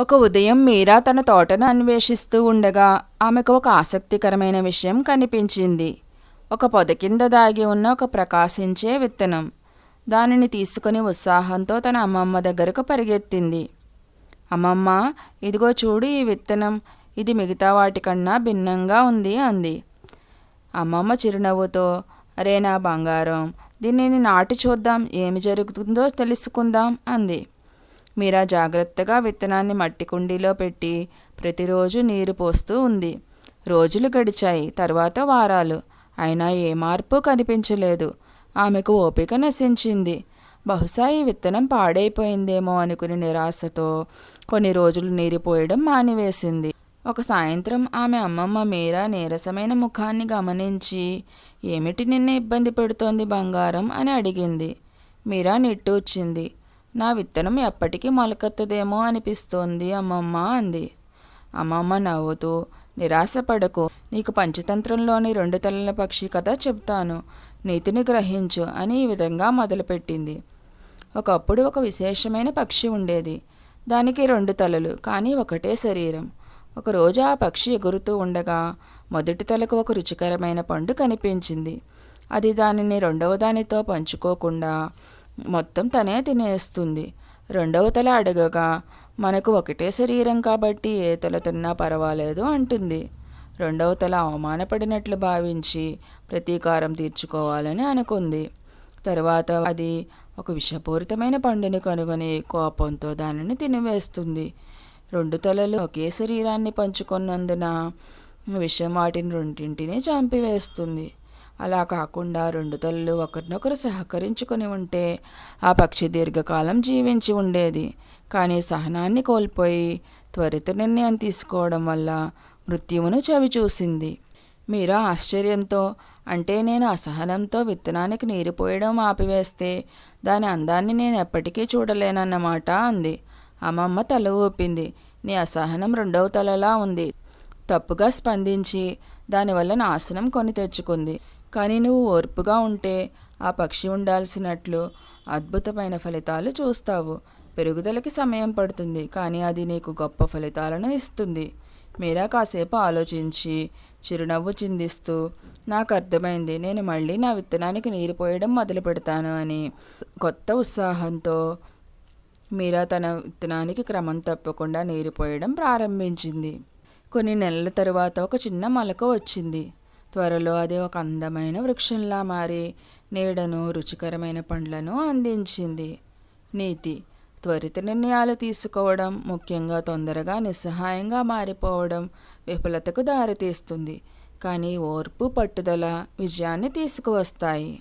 ఒక ఉదయం మీరా తన తోటను అన్వేషిస్తూ ఉండగా ఆమెకు ఒక ఆసక్తికరమైన విషయం కనిపించింది. ఒక పొద కింద దాగి ఉన్న ఒక ప్రకాశించే విత్తనం. దానిని తీసుకుని ఉత్సాహంతో తన అమ్మమ్మ దగ్గరకు పరిగెత్తింది. అమ్మమ్మ ఇదిగో చూడు ఈ విత్తనం. ఇది మిగతా వాటికన్నా భిన్నంగా ఉంది అంది. అమ్మమ్మ చిరునవ్వుతో అరే నా బంగారం దీనిని నాటి చూద్దాం. ఏమి జరుగుతుందో తెలుసుకుందాం అంది. మీరా జాగ్రత్తగా విత్తనాన్ని మట్టి కుండీలో పెట్టి ప్రతిరోజు నీరు పోస్తూ ఉంది. రోజులు గడిచాయి తర్వాత వారాలు. అయినా ఏ మార్పు కనిపించలేదు. ఆమెకు ఓపిక నశించింది. బహుశా ఈ విత్తనం పాడైపోయిందేమో అనుకుని నిరాశతో కొన్ని రోజులు నీరు పోయడం మానివేసింది. ఒక సాయంత్రం ఆమె అమ్మమ్మ మీరా నీరసమైన ముఖాన్ని గమనించి ఏమిటి నిన్న ఇబ్బంది పెడుతోంది బంగారం? అని అడిగింది. మీరా నిట్టూర్చింది. నా విత్తనం ఎప్పటికీ మొలకెత్తదేమో అనిపిస్తోంది అమ్మమ్మ అంది. అమ్మమ్మ నవ్వుతూ నిరాశపడకు నీకు పంచతంత్రంలోని రెండు తలల పక్షి కథ చెప్తాను నీతిని గ్రహించు అని ఈ విధంగా మొదలుపెట్టింది. ఒకప్పుడు ఒక విశేషమైన పక్షి ఉండేది. దానికి రెండు తలలు కానీ ఒకటే శరీరం. ఒకరోజు ఆ పక్షి ఎగురుతూ ఉండగా మొదటి తలకు ఒక రుచికరమైన పండు కనిపించింది. అది దానిని రెండవ దానితో పంచుకోకుండా మొత్తం తనే తినేస్తుంది. రెండవ తల అడగగా మనకు ఒకటే శరీరం కాబట్టి ఏ తల తిన్నా పర్వాలేదు అంటుంది. రెండవ తల అవమానపడినట్లు భావించి ప్రతీకారం తీర్చుకోవాలని అనుకుంది. తర్వాత అది ఒక విషపూరితమైన పండుని కనుగొని కోపంతో దానిని తినివేస్తుంది. రెండు తలలు ఒకే శరీరాన్ని పంచుకున్నందున విషం వాటిని రెండింటినీ చంపివేస్తుంది. అలా కాకుండా రెండు తలలు ఒకరినొకరు సహకరించుకొని ఉంటే ఆ పక్షి దీర్ఘకాలం జీవించి ఉండేది. కానీ సహనాన్ని కోల్పోయి త్వరిత నిర్ణయం తీసుకోవడం వల్ల మృత్యువును చవి చూసింది. మీరా ఆశ్చర్యంతో అంటే నేను అసహనంతో విత్తనానికి నీరు పోయడం ఆపివేస్తే దాని అందాన్ని నేను ఎప్పటికీ చూడలేనన్నమాట అంది. అమ్మమ్మ తల ఊపింది. నీ అసహనం రెండవ తలలా ఉంది. తప్పుగా స్పందించి దానివల్ల నాశనం కొని తెచ్చుకుంది. కానీ నువ్వు ఓర్పుగా ఉంటే ఆ పక్షి ఉండాల్సినట్లు అద్భుతమైన ఫలితాలు చూస్తావు. పెరుగుదలకి సమయం పడుతుంది కానీ అది నీకు గొప్ప ఫలితాలను ఇస్తుంది. మీరా కాసేపు ఆలోచించి చిరునవ్వు చిందిస్తూ నాకు అర్థమైంది నేను మళ్ళీ నా విత్తనానికి నీరు పోయడం మొదలు పెడతాను అని కొత్త ఉత్సాహంతో మీరా తన విత్తనానికి క్రమం తప్పకుండా నీరు పోయడం ప్రారంభించింది. కొన్ని నెలల తరువాత ఒక చిన్న మొలక వచ్చింది. త్వరలో అది ఒక అందమైన వృక్షంలా మారి నీడను రుచికరమైన పండ్లను అందించింది. నీతి త్వరిత నిర్ణయాలు తీసుకోవడం ముఖ్యంగా తొందరగా నిస్సహాయంగా మారిపోవడం విఫలతకు దారితీస్తుంది. కానీ ఓర్పు పట్టుదల విజయాన్ని తీసుకువస్తాయి.